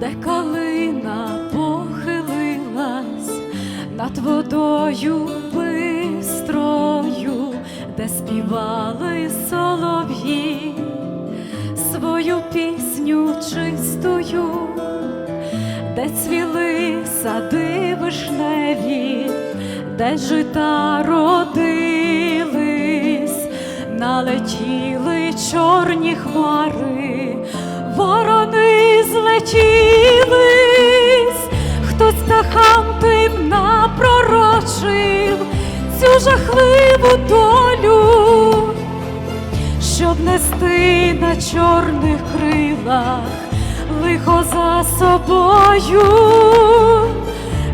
де калина похилилась над водою бистрою, де співали солов'ї свою пісню чистою, де цвіли сади вишневі, де жита родились, налетіли чорні хмари, хтось птахам тим напророчив цю жахливу долю щоб нести на чорних крилах лихо за собою,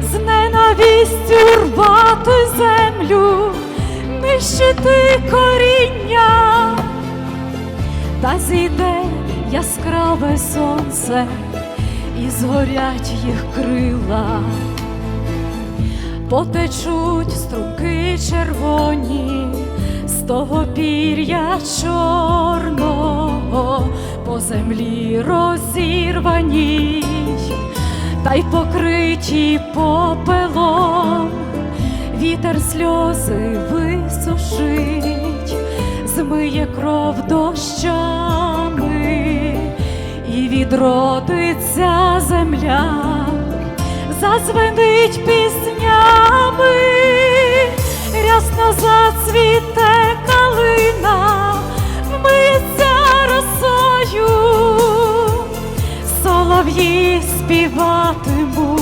з ненавістю рвати землю, нищити коріння, та зійде яскраве сонце і згорять їх крила. Потечуть струмки червоні з того пір'я чорного по землі розірваній, та й покриті попелом, вітер сльози висушить, змиє кров дощами і відродиться земля зазвенить піснями, рясно зацвіте калина, вмиється росою, солов'ї співатимуть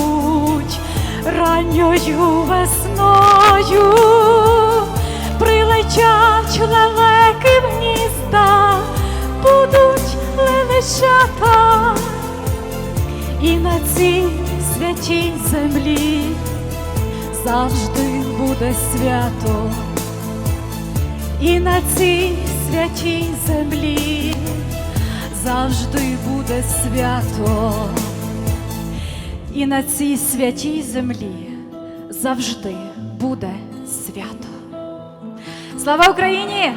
ранньою весною, на цій святій землі завжди буде свято, і на цій святій землі завжди буде свято, і на цій святій землі завжди буде свято. Слава Україні!